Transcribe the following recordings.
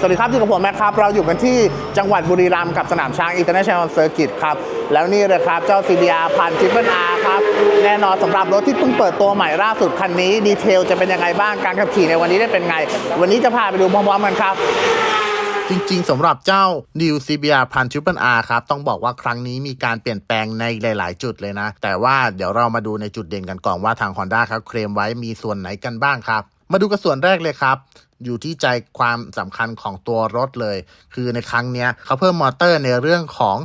สวัสดีครับอยู่กับผมแม็กครับ เราอยู่กันที่จังหวัดบุรีรัมย์กับสนามช้าง International Circuit ครับ แล้วนี่เลยครับ เจ้า CBR พันทิปเปิลอาร์ครับ แน่นอนสำหรับรถที่เพิ่งเปิดตัวใหม่ล่าสุดคันนี้ ดีเทลจะเป็นยังไงบ้างการขับขี่ในวันนี้ได้เป็นไง วันนี้จะพาไปดูพร้อมๆกันครับจริงๆสำหรับเจ้า New CBR พัน Triple R ครับ ต้องบอกว่าครั้งนี้มีการเปลี่ยนแปลงในหลาย ๆ จุดเลยนะ แต่ว่าเดี๋ยวเรามาดูในจุดเด่นกันก่อนว่าทาง Honda ครับเคลมไว้มีส่วนไหนกันบ้างครับ มาดูกันส่วนแรกเลยครับ อยู่ที่ใจความสำคัญของตัวรถเลย คือในครั้งนี้เขาเพิ่มมอเตอร์ในเรื่องของ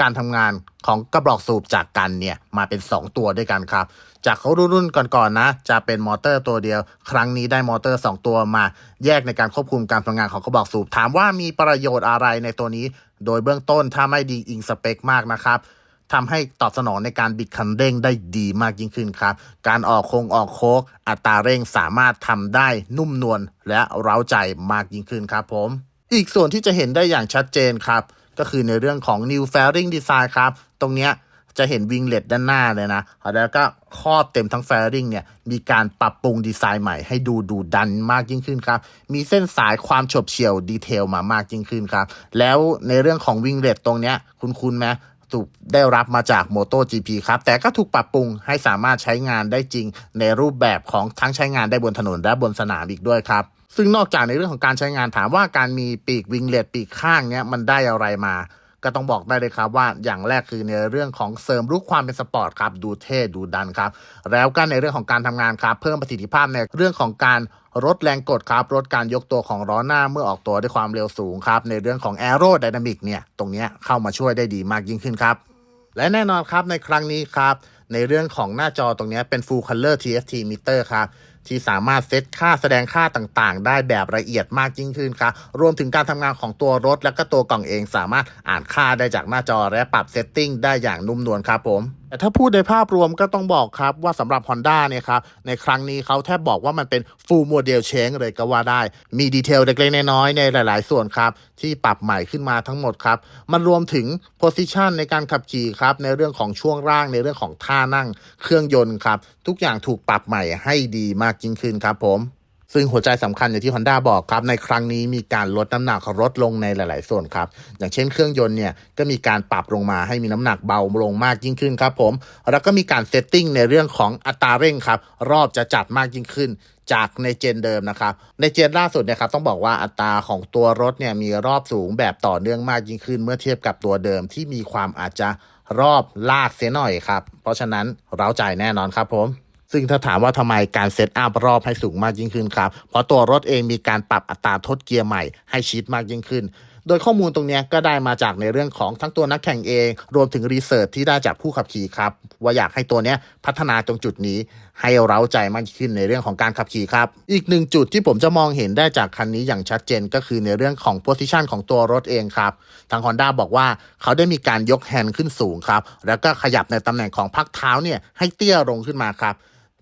การทำงานของกระบอกสูบจากกันเนี่ยมาเป็น 2 ตัวด้วยกันครับ จากเขารุ่นๆก่อนๆนะ จะเป็นมอเตอร์ตัวเดียว ครั้งนี้ได้มอเตอร์ 2 ตัวมา แยกในการควบคุมการทำงานของกระบอกสูบถามว่ามีประโยชน์อะไรในตัวนี้ โดยเบื้องต้นถ้าไม่ดีอิงสเปคมากนะครับ ทำให้ตอบสนองในการบิดคันเร่งได้ดีมากยิ่งขึ้นครับ การออกโค้งออกโค้งอัตราเร่งสามารถทำได้นุ่มนวลและเร้าใจมากยิ่งขึ้นครับผม อีกส่วนที่จะเห็นได้อย่างชัดเจนครับ ก็คือในเรื่องของ New Fairing Design ครับ ตรงเนี้ยจะเห็นวิงเล็ตด้านหน้าเลยนะ แล้วก็ครอบเต็มทั้ง Fairing เนี่ย มีการปรับปรุงดีไซน์ใหม่ให้ดูดูดันมากยิ่งขึ้นครับ มีเส้นสายความฉบเฉี่ยวดีเทลมามากยิ่งขึ้นครับ แล้วในเรื่องของวิงเล็ตตรงเนี้ย คุณคุณไหม ถูกได้รับมาจาก Moto GP ครับ แต่ก็ถูกปรับปรุงให้สามารถใช้งานได้จริงในรูปแบบของทั้งใช้งานได้บนถนนและบนสนามอีกด้วยครับ ซึ่งนอกจากในเรื่องของการใช้งานถามว่าการมีปีกวิงเลตปีกข้างเนี้ยมันได้อะไรมาก็ต้องบอกได้เลยครับว่าอย่างแรกคือในเรื่องของเสริมรูปความเป็นสปอร์ตครับ ดูเท่ดูดันครับ แล้วก็ในเรื่องของการทำงานครับ เพิ่มประสิทธิภาพในเรื่องของการ ลดแรงกดครับลดการยกตัวของล้อหน้าเมื่อออกตัวด้วยความเร็วสูงครับ ในเรื่องของ a e r o d y n a m i c เนี่ย ตรงนี้เข้ามาช่วยได้ดีมากยิ่งขึ้นครับ และแน่นอนครับในครั้งนี้ครับ ในเรื่องของหน้าจอตรงนี้เป็น Full Color TFT Meter ครับที่สามารถเซตค่าแสดงค่าต่างๆ ได้แบบละเอียดมากยิ่งขึ้นครับรวมถึงการทำงานของตัวรถ และก็ตัวกล่องเองสามารถอ่านค่าได้จากหน้าจอและปรับเซตติ้งได้อย่างนุ่มนวลครับผมแต่ถ้าพูดในภาพรวมก็ต้องบอกครับว่าสำหรับ Honda เนี่ยครับในครั้งนี้เขาแทบบอกว่ามันเป็น full model change เลยก็ว่าได้ มีดีเทลเล็กๆน้อยๆในหลายๆ ส่วนครับ ที่ปรับใหม่ขึ้นมาทั้งหมดครับ มันรวมถึง position ในการขับขี่ครับในเรื่องของช่วงร่างในเรื่องของท่านั่ง เครื่องยนต์ครับ ทุกอย่างถูกปรับใหม่ให้ดีมากยิ่งขึ้นครับผมซึ่งหัวใจสำคัญอย่างที่ Honda บอกครับ ในครั้งนี้มีการลดน้ำหนักลดลงในหลาย ๆ ส่วนครับ อย่างเช่นเครื่องยนต์เนี่ย ก็มีการปรับลงมาให้มีน้ำหนักเบาลงมากยิ่งขึ้นครับผม แล้วก็มีการเซตติ้งในเรื่องของอัตราเร่งครับ รอบจะจัดมากยิ่งขึ้นจากในเจนเดิมนะครับ ในเจนล่าสุดเนี่ยครับต้องบอกว่าอัตราของตัวรถเนี่ยมีรอบสูงแบบต่อเนื่องมากยิ่งขึ้น เมื่อเทียบกับตัวเดิมที่มีความอาจจะ รอบลากเสียหน่อยครับ เพราะฉะนั้นเราจ่ายแน่นอนครับผมซึ่งถ้าถามว่าทำไมการเซตอัพรอบให้สูงมากยิ่งขึ้นครับ เพราะตัวรถเองมีการปรับอัตราทดเกียร์ใหม่ให้ชิดมากยิ่งขึ้น โดยข้อมูลตรงนี้ก็ได้มาจากในเรื่องของทั้งตัวนักแข่งเอง รวมถึงรีเสิร์ชที่ได้จากผู้ขับขี่ครับ ว่าอยากให้ตัวนี้พัฒนาตรงจุดนี้ให้เร้าใจมากขึ้นในเรื่องของการขับขี่ครับ อีกหนึ่งจุดที่ผมจะมองเห็นได้จากคันนี้อย่างชัดเจนก็คือในเรื่องของโพสิชันของตัวรถเองครับ ทาง Honda บอกว่าเขาได้มีการยกแฮนด์ขึ้นสูงครับ แล้วก็ขยับในตำแหน่งของพักเท้าเนี่ยให้เตี้ยลงขึ้นมาครับ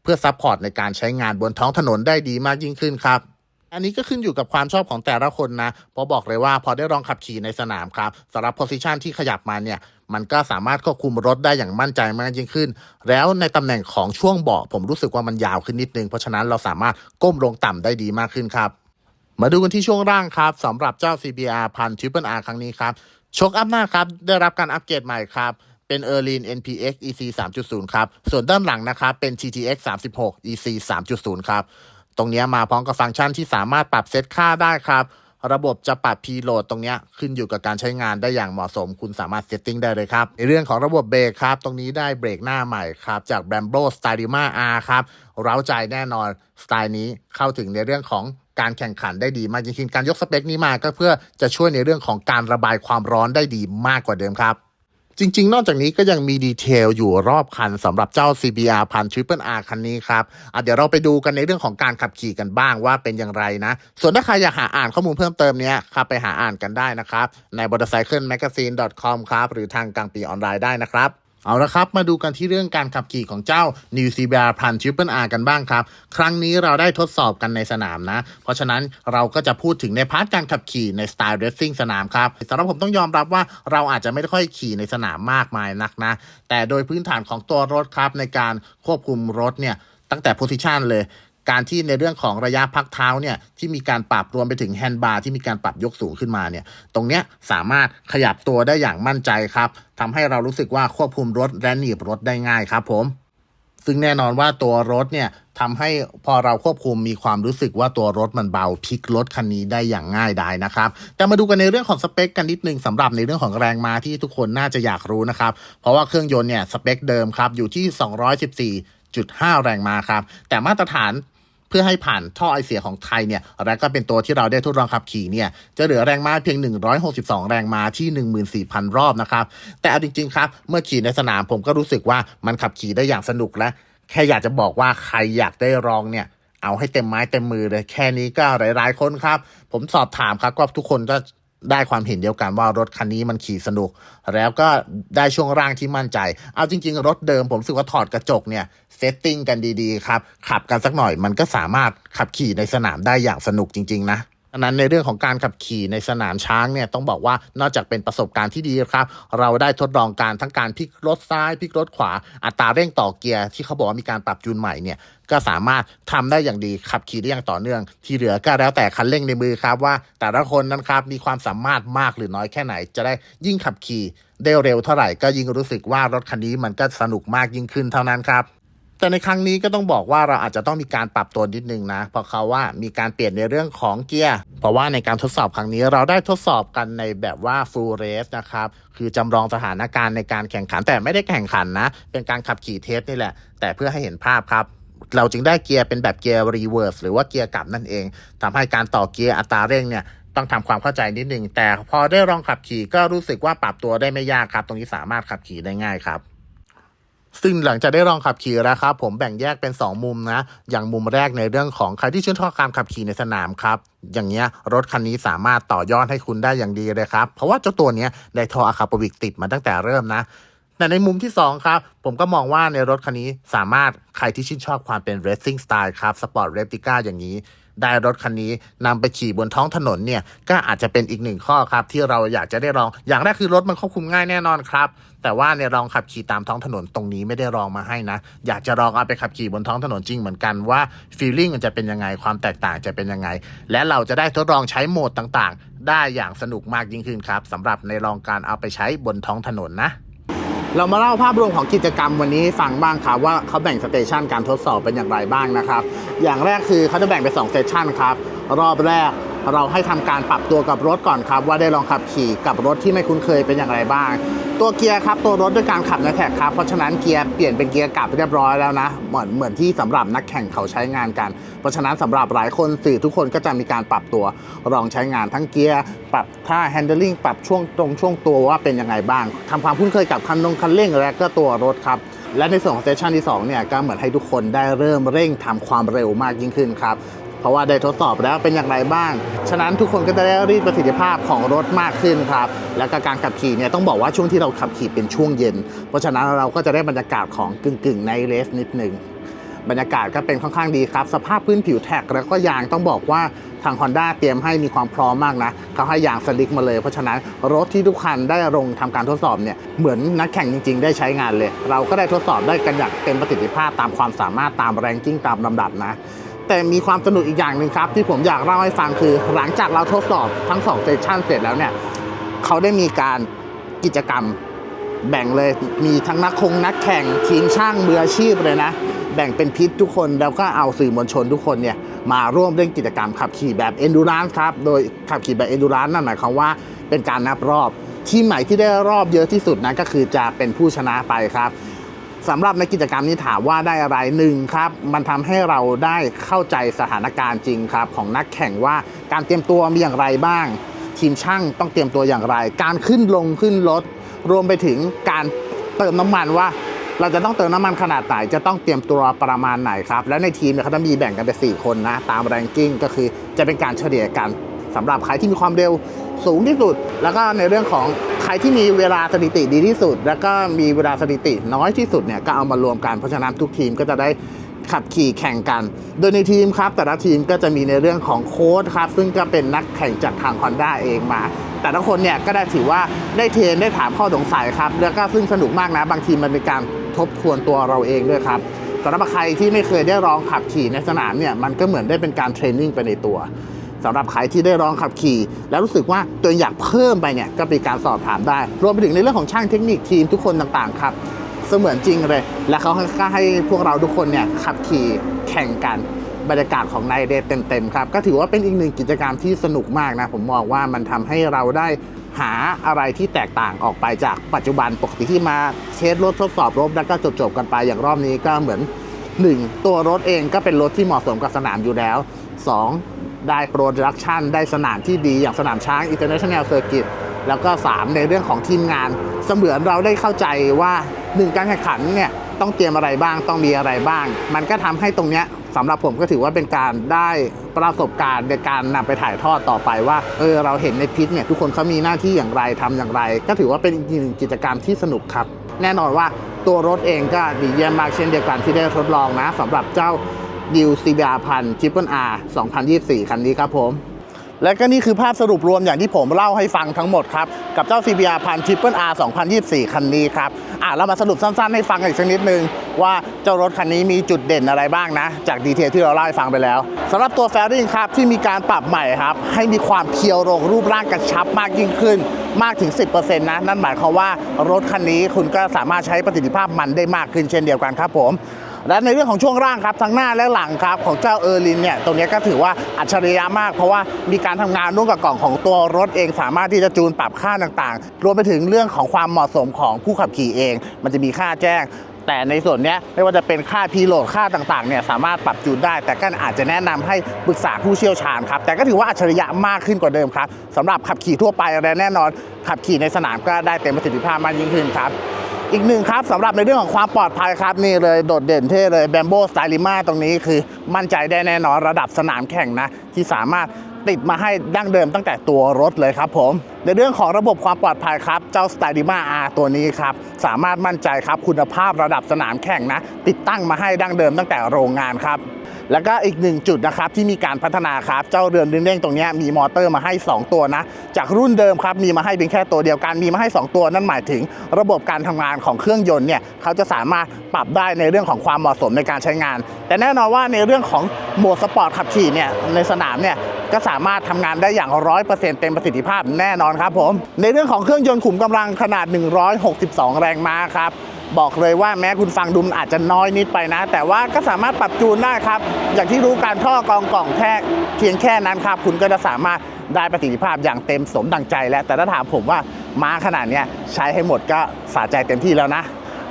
เพื่อซัพพอร์ตในการใช้งานบนท้องถนนได้ดีมากยิ่งขึ้นครับ อันนี้ก็ขึ้นอยู่กับความชอบของแต่ละคนนะเพราะบอกเลยว่าพอได้ลองขับขี่ในสนามครับสำหรับโพซิชันที่ขยับมาเนี่ยมันก็สามารถควบคุมรถได้อย่างมั่นใจมากยิ่งขึ้น แล้วในตำแหน่งของช่วงเบาะผมรู้สึกว่ามันยาวขึ้นนิดนึง เพราะฉะนั้นเราสามารถก้มลงต่ำได้ดีมากขึ้นครับ มาดูกันที่ช่วงร่างครับสำหรับเจ้า CBR พัน Triple R ครั้งนี้ครับชกอัพหน้าครับได้รับการอัปเกรดใหม่ครับเป็น Erlin NPX EC 3.0 ครับ ส่วนด้านหลังนะครับ เป็น TTX 36 EC 3.0 ครับ ตรงนี้มาพร้อมกับฟังก์ชันที่สามารถปรับเซตค่าได้ครับ ระบบจะปรับ preload ตรงนี้ขึ้นอยู่กับการใช้งานได้อย่างเหมาะสม คุณสามารถเซตติ้งได้เลยครับ ในเรื่องของระบบเบรกครับ ตรงนี้ได้เบรกหน้าใหม่ครับ จาก Brembo Styrima R ครับ เร้าใจแน่นอน สไตล์นี้เข้าถึงในเรื่องของการแข่งขันได้ดีมากยิ่งขึ้นการยกสเปคนี้มาก็เพื่อจะช่วยในเรื่องของการระบายความร้อนได้ดีมากกว่าเดิมครับ จริง ๆ นอกจากนี้ก็ยังมีดีเทลอยู่รอบคันสำหรับเจ้า CBR พัน Triple R คันนี้ครับเดี๋ยวเราไปดูกันในเรื่องของการขับขี่กันบ้างว่าเป็นอย่างไรนะ ส่วนถ้าใครอยากหาอ่านข้อมูลเพิ่มเติมเนี้ยครับไปหาอ่านกันได้นะครับ ใน motorcyclemagazine.com ครับ หรือทางกลางปีออนไลน์ได้นะครับ เอาละครับ มาดูกันที่เรื่องการขับขี่ของเจ้า New CBR พัน Triple R กันบ้างครับ ครั้งนี้เราได้ทดสอบกันในสนามนะ เพราะฉะนั้นเราก็จะพูดถึงในพาร์ทการขับขี่ในสไตล์เรสซิ่งสนามครับสำหรับผมต้องยอมรับว่าเราอาจจะไม่ได้ค่อยขี่ในสนามมากมายนักนะ แต่โดยพื้นฐานของตัวรถครับในการควบคุมรถเนี่ยตั้งแต่โพสิชันเลย การที่ในเรื่องของระยะพักเท้าเนี่ยที่มีการปรับรวมไปถึงแฮนด์บาร์ที่มีการปรับยกสูงขึ้นมาเนี่ยตรงเนี้ยสามารถขยับตัวได้อย่างมั่นใจครับทำให้เรารู้สึกว่าควบคุมรถและหนีบรถได้ง่ายครับผมซึ่งแน่นอนว่าตัวรถเนี่ยทำให้พอเราควบคุมมีความรู้สึกว่าตัวรถมันเบาพลิกรถคันนี้ได้อย่างง่ายดายนะครับ แต่มาดูกันในเรื่องของสเปคกันนิดนึงสำหรับในเรื่องของแรงม้าที่ทุกคนน่าจะอยากรู้นะครับ เพราะว่าเครื่องยนต์เนี่ยสเปคเดิมครับอยู่ที่ 214.5 แรงม้าครับ แต่มาตรฐาน เพื่อให้ผ่านท่อไอเสียของไทยเนี่ยและก็เป็นตัวที่เราได้ทดลองขับขี่เนี่ยจะเหลือแรงม้าเพียง 162 แรงม้าที่ 14,000 รอบนะครับ แต่เอาจริง ๆ ครับ เมื่อขี่ในสนามผมก็รู้สึกว่ามันขับขี่ได้อย่างสนุกและ แค่อยากจะบอกว่าใครอยากได้ลองเนี่ยเอาให้เต็มไม้เต็มมือเลยแค่นี้ก็หลายๆคนครับ ผมสอบถามครับก็ทุกคนก็ ได้ความเห็นเดียวกันว่ารถคันนี้มันขี่สนุก แล้วก็ได้ช่วงร่างที่มั่นใจ เอาจริง ๆ รถเดิมผมรู้สึกว่าถอดกระจกเนี่ยเซตติ้งกันดีๆครับ ขับกันสักหน่อยมันก็สามารถขับขี่ในสนามได้อย่างสนุกจริง ๆ นะ อันนั้นในเรื่องของการขับขี่ในสนามช้างเนี่ยต้องบอกว่านอกจากเป็นประสบการณ์ที่ดีครับ เราได้ทดลองการทั้งการพลิกรถซ้ายพลิกรถขวาอัตราเร่งต่อเกียร์ที่เขาบอกว่ามีการปรับจูนใหม่เนี่ยก็สามารถทำได้อย่างดีขับขี่ได้อย่างต่อเนื่อง ที่เหลือก็แล้วแต่คันเร่งในมือครับว่า แต่ละคนนั้นครับมีความสามารถมากหรือน้อยแค่ไหน จะได้ยิ่งขับขี่ได้เร็วเท่าไหร่ก็ยิ่งรู้สึกว่ารถคันนี้มันก็สนุกมากยิ่งขึ้นเท่านั้นครับ แต่ในครั้งนี้ก็ต้องบอกว่าเราอาจจะต้องมีการปรับตัวนิดนึงนะ เพราะเขาว่ามีการเปลี่ยนในเรื่องของเกียร์ เพราะว่าในการทดสอบครั้งนี้เราได้ทดสอบกันในแบบว่า full race นะครับ คือจำลองสถานการณ์ในการแข่งขัน แต่ไม่ได้แข่งขันนะ เป็นการขับขี่เทสนี่แหละ แต่เพื่อให้เห็นภาพครับเราจึงได้เกียร์เป็นแบบเกียร์รีเวิร์สหรือว่าเกียร์กลับนั่นเองทำให้การต่อเกียร์อัตราเร่งเนี่ยต้องทำความเข้าใจนิดนึงแต่พอได้ลองขับขี่ก็รู้สึกว่าปรับตัวได้ไม่ยากครับ ตรงนี้สามารถขับขี่ได้ง่ายครับ ซึ่งหลังจากได้ลองขับขี่แล้วครับผมแบ่งแยกเป็น 2 มุมนะ อย่างมุมแรกในเรื่องของใครที่ชื่นชอบการขับขี่ในสนามครับ อย่างเงี้ยรถคันนี้สามารถต่อยอดให้คุณได้อย่างดีเลยครับ เพราะว่าเจ้าตัวเนี้ยได้ทออะคาปวิกติดมาตั้งแต่เริ่มนะแต่ในมุมที่ 2 ครับ ผมก็มองว่าในรถคันนี้สามารถใครที่ชื่นชอบความเป็น racing style ครับสปอร์ตเรปติก้าอย่างนี้ ได้รถคันนี้นำไปขี่บนท้องถนนเนี่ยก็อาจจะเป็นอีกหนึ่งข้อครับ ที่เราอยากจะได้ลอง อย่างแรกคือรถมันควบคุมง่ายแน่นอนครับ แต่ว่าในลองขับขี่ตามท้องถนนตรงนี้ไม่ได้ลองมาให้นะ อยากจะลองเอาไปขับขี่บนท้องถนนจริงเหมือนกันว่าฟีลลิ่งมันจะเป็นยังไงความแตกต่างจะเป็นยังไง และเราจะได้ทดลองใช้โหมดต่างๆ ได้อย่างสนุกมากยิ่งขึ้นครับสำหรับในลองการเอาไปใช้บนท้องถนนนะ เรามาเล่าภาพรวมของกิจกรรมวันนี้ฟังบ้างครับว่าเขาแบ่งสเตชันการทดสอบเป็นอย่างไรบ้างนะครับ อย่างแรกคือเขาจะแบ่งเป็น2เซสชันครับ รอบแรกเราให้ทำการปรับตัวกับรถก่อนครับ ว่าได้ลองขับขี่กับรถที่ไม่คุ้นเคยเป็นอย่างไรบ้าง ตัวเกียร์ครับตัวรถด้วยการขับในแท็กครับเพราะฉะนั้นเกียร์เปลี่ยนเป็นเกียร์กลับเรียบร้อยแล้วนะเหมือนเหมือนที่สำหรับนักแข่งเขาใช้งานกัน เพราะฉะนั้นสำหรับหลายคนสื่อทุกคนก็จะมีการปรับตัวลองใช้งานทั้งเกียร์ปรับท่า handling ปรับช่วงตรงช่วงตัวว่าเป็นยังไงบ้างทำความคุ้นเคยกับคันลงคันเร่งและก็ตัวรถครับและในส่วนของเซสชันที่2เนี่ยก็เหมือนให้ทุกคนได้เริ่มเร่งทำความเร็วมากยิ่งขึ้นครับ ราะว่าได้ทดสอบแล้วเป็นอย่างไรบ้าง ฉะนั้นทุกคนก็จะได้รีดประสิทธิภาพของรถมากขึ้นครับ แล้วก็การขับขี่เนี่ยต้องบอกว่าช่วงที่เราขับขี่เป็นช่วงเย็น เพราะฉะนั้นเราก็จะได้บรรยากาศของกึ่งกึ่งในเลสนิดหนึ่งบรรยากาศก็เป็นค่อนข้างดีครับ สภาพพื้นผิวแท็กแล้วก็ยางต้องบอกว่าทาง Honda เตรียมให้มีความพร้อมมากนะเขาให้ยางสลิกมาเลย เพราะฉะนั้นรถที่ทุกคันได้ลงทำการทดสอบเนี่ยเหมือนนักแข่งจริง ๆ ได้ใช้งานเลย เราก็ได้ทดสอบได้กันอย่างเต็มประสิทธิภาพตามความสามารถตามแรงกิ้งตามลำดับนะ แต่มีความสนุกอีกอย่างหนึ่งครับ ที่ผมอยากเล่าให้ฟังคือ หลังจากเราทดสอบทั้ง2เซสชันเสร็จแล้วเนี่ยเขาได้มีการกิจกรรมแบ่งเลยมีทั้งนักคงนักแข่งทีมช่างมืออาชีพเลยนะ แบ่งเป็นพิษทุกคนแล้วก็เอาสื่อมวลชนทุกคนเนี่ยมาร่วมเล่นกิจกรรมขับขี่แบบ endurance ครับ โดยขับขี่แบบ endurance นั่นหมายความว่าเป็นการนับรอบ ทีมไหนที่ได้รอบเยอะที่สุดนะก็คือจะเป็นผู้ชนะไปครับ สำหรับในกิจกรรมนี้ถามว่าได้อะไรหนึ่งครับ มันทำให้เราได้เข้าใจสถานการณ์จริงครับ ของนักแข่งว่าการเตรียมตัวมีอย่างไรบ้าง ทีมช่างต้องเตรียมตัวอย่างไร การขึ้นลงขึ้นรถรวมไปถึงการเติมน้ำมันว่าเราจะต้องเติมน้ำมันขนาดไหน จะต้องเตรียมตัวประมาณไหนครับ แล้วในทีมเนี่ยเขาจะมีแบ่งกันเป็น4คนนะ ตามแรงกิ้งก็คือจะเป็นการเฉลี่ยกันสำหรับใครที่มีความเร็ว สูงที่สุด แล้วก็ในเรื่องของใครที่มีเวลาสถิติดีที่สุด แล้วก็มีเวลาสถิติน้อยที่สุดเนี่ยก็เอามารวมกันเพราะฉะนั้นทุกทีมก็จะได้ขับขี่แข่งกัน โดยในทีมครับ แต่ละทีมก็จะมีในเรื่องของโค้ดครับ ซึ่งก็เป็นนักแข่งจากทาง Honda เองมา แต่ละคนเนี่ยก็ได้ถือว่าได้เทรนได้ถามข้อสงสัยครับ แล้วก็ซึ่งสนุกมากนะ บางทีมันเป็นการทบทวนตัวเราเองด้วยครับสำหรับใครที่ไม่เคยได้ลองขับขี่ในสนามเนี่ยมันก็เหมือนได้เป็นการเทรนนิ่งไปในตัว สำหรับใครที่ได้ลองขับขี่ แล้วรู้สึกว่าตัวอยากเพิ่มไปเนี่ยก็เป็นการสอบถามได้ รวมไปถึงในเรื่องของช่างเทคนิคทีมทุกคนต่างๆครับเสมือนจริงเลย และเขาก็ให้พวกเราทุกคนเนี่ยขับขี่แข่งกันบรรยากาศของนายเดย์เต็มๆครับ ก็ถือว่าเป็นอีกหนึ่งกิจกรรมที่สนุกมากนะ ผมมองว่ามันทำให้เราได้หาอะไรที่แตกต่างออกไปจากปัจจุบันปกติที่มาเทสรถทดสอบรถแล้วก็จบๆกันไปอย่างรอบนี้ก็เหมือน 1. ตัวรถเองก็เป็นรถที่เหมาะสมกับสนามอยู่แล้ว 2. ได้โปรดักชันได้สนามที่ดีอย่างสนามช้าง International Circuit แล้วก็ 3 ในเรื่องของทีมงาน เสมือนเราได้เข้าใจว่าหนึ่งการแข่งขันเนี่ยต้องเตรียมอะไรบ้างต้องมีอะไรบ้าง มันก็ทำให้ตรงเนี้ยสำหรับผมก็ถือว่าเป็นการได้ประสบการณ์ในการนำไปถ่ายทอดต่อไปว่าเออเราเห็นในพิษเนี่ยทุกคนเขามีหน้าที่อย่างไรทำอย่างไร ก็ถือว่าเป็นอีกหนึ่งกิจกรรมที่สนุกครับ แน่นอนว่าตัวรถเองก็ดีเยี่ยมมากเช่นเดียวกันที่ได้ทดลองนะสำหรับเจ้า ดิวซีบีอาร์พันจิปเปิลอาร์2024คันนี้ครับผม และก็นี่คือภาพสรุปรวมอย่างที่ผมเล่าให้ฟังทั้งหมดครับ กับเจ้า CBR พัน Triple R 2024คันนี้ครับอะเรามาสรุปสั้นๆ ให้ฟังอีกสักนิดนึง ว่าเจ้ารถคันนี้มีจุดเด่นอะไรบ้างนะ จากดีเทลที่เราเล่าให้ฟังไปแล้วสำหรับตัวแฟริงครับที่มีการปรับใหม่ครับ ให้มีความเพียวลงรูปร่างกระชับมากยิ่งขึ้นมากถึง 10%นะ นั่นหมายความว่ารถคันนี้คุณก็สามารถใช้ประสิทธิภาพมันได้มากขึ้นเช่นเดียวกันครับผม และในเรื่องของช่วงร่างครับทั้งหน้าและหลังครับของเจ้าเออร์ลินเนี่ยตรงนี้ก็ถือว่าอัจฉริยะมาก เพราะว่ามีการทำงานร่วมกับกล่องของตัวรถเองสามารถที่จะจูนปรับค่าต่างๆ รวมไปถึงเรื่องของความเหมาะสมของผู้ขับขี่เอง มันจะมีค่าแจ้งแต่ในส่วนนี้ไม่ว่าจะเป็นค่าพีโหลดค่าต่างๆเนี่ยสามารถปรับจูนได้ แต่ก็อาจจะแนะนำให้ปรึกษาผู้เชี่ยวชาญครับ แต่ก็ถือว่าอัจฉริยะมากขึ้นกว่าเดิมครับสำหรับขับขี่ทั่วไปและแน่นอน ขับขี่ในสนามก็ได้เต็มประสิทธิภาพมากยิ่งขึ้นครับ อีกหนึ่งครับสำหรับในเรื่องของความปลอดภัยครับนี่เลยโดดเด่นเท่เลยแบมโบสไตลิมาตรงนี้คือมั่นใจได้แน่นอนระดับสนามแข่งนะ ที่สามารถติดมาให้ดั้งเดิมตั้งแต่ตัวรถเลยครับผม ในเรื่องของระบบความปลอดภัยครับ เจ้า s t y l i m a R ตัวนี้ครับ สามารถมั่นใจครับคุณภาพระดับสนามแข่งนะ ติดตั้งมาให้ดั้งเดิมตั้งแต่โรงงานครับ แล้วก็อีกหนึ่งจุดนะครับที่มีการพัฒนาครับ เจ้าเรือนดึงเด้งตรงนี้มีมอเตอร์มาให้ 2 ตัวนะ จากรุ่นเดิมครับมีมาให้เพียงแค่ตัวเดียวกันมีมาให้ 2 ตัว นั่นหมายถึงระบบการทำงานของเครื่องยนต์เนี่ยเขาจะสามารถปรับได้ในเรื่องของความเหมาะสมในการใช้งาน แต่แน่นอนว่าในเรื่องของโหมดสปอร์ตขับขี่เนี่ยในสนามเนี่ยก็สามารถทำงานได้อย่าง 100%เต็มประสิทธิภาพแน่นอนครับผมในเรื่องของเครื่องยนต์ขุมกำลังขนาด 162 แรงม้าครับ บอกเลยว่าแม้คุณฟังดูมันอาจจะน้อยนิดไปนะ แต่ว่าก็สามารถปรับจูนได้ครับ อย่างที่รู้การท่อกองกล่องแค่เพียงแค่นั้นครับ คุณก็จะสามารถได้ประสิทธิภาพอย่างเต็มสมดังใจแล้ว แต่ถ้าถามผมว่าม้าขนาดเนี้ยใช้ให้หมดก็สะใจเต็มที่แล้วนะ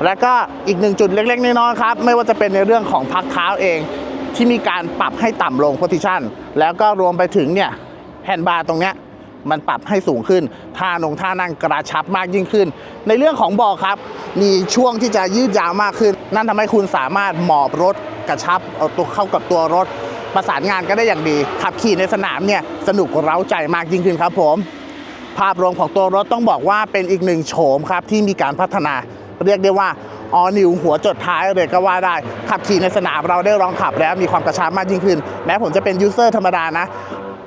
แล้วก็อีกหนึ่งจุดเล็กๆน้อยๆครับ ไม่ว่าจะเป็นในเรื่องของพักเท้าเอง ที่มีการปรับให้ต่ำลง position แล้วก็รวมไปถึงเนี่ยแฮนด์บาร์ตรงเนี้ย มันปรับให้สูงขึ้น ท่านงท่านั่งกระชับมากยิ่งขึ้น ในเรื่องของเบาะครับ มีช่วงที่จะยืดยาวมากขึ้น นั่นทำให้คุณสามารถหมอบรถกระชับเอาตัวเข้ากับตัวรถ ประสานงานก็ได้อย่างดี ขับขี่ในสนามเนี่ยสนุกเร้าใจมากยิ่งขึ้นครับผม ภาพรวมของตัวรถต้องบอกว่าเป็นอีกหนึ่งโฉมครับที่มีการพัฒนา เรียกได้ว่าออนิวหัวจดท้ายเลยก็ว่าได้ ขับขี่ในสนามเราได้ลองขับแล้วมีความกระชับมากยิ่งขึ้น แม้ผมจะเป็นยูเซอร์ธรรมดานะ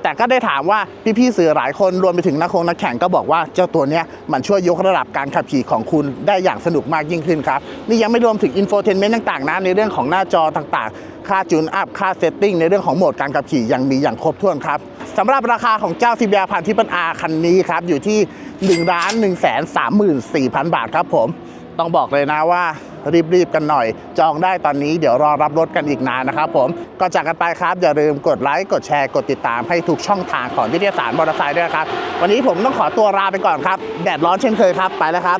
แต่ก็ได้ถามว่าพี่ๆสื่อหลายคนรวมไปถึงนักคงนักแข่งก็บอกว่าเจ้าตัวเนี้ยมันช่วยยกระดับการขับขี่ของคุณได้อย่างสนุกมากยิ่งขึ้นครับ นี่ยังไม่รวมถึงอินโฟเทนเมนต์ต่างๆนะในเรื่องของหน้าจอต่างๆ ค่าจูนอัพค่าเซตติ้งในเรื่องของโหมดการขับขี่ยังมีอย่างครบถ้วนครับสำหรับราคาของเจ้า CBR พันที่เป็นอาคันนี้ครับอยู่ที่1ล้าน1 3 4 0 0 0บาทครับผม ต้องบอกเลยนะว่ารีบๆกันหน่อย จองได้ตอนนี้เดี๋ยวรอรับรถกันอีกนานนะครับผมก็จากกันไปครับ อย่าลืมกดไลค์กดแชร์กดติดตามให้ทุกช่องทางของนิตยสารมอเตอร์ไซค์ด้วยครับ วันนี้ผมต้องขอตัวลาไปก่อนครับ แดดร้อนเช่นเคยครับไปแล้วครับ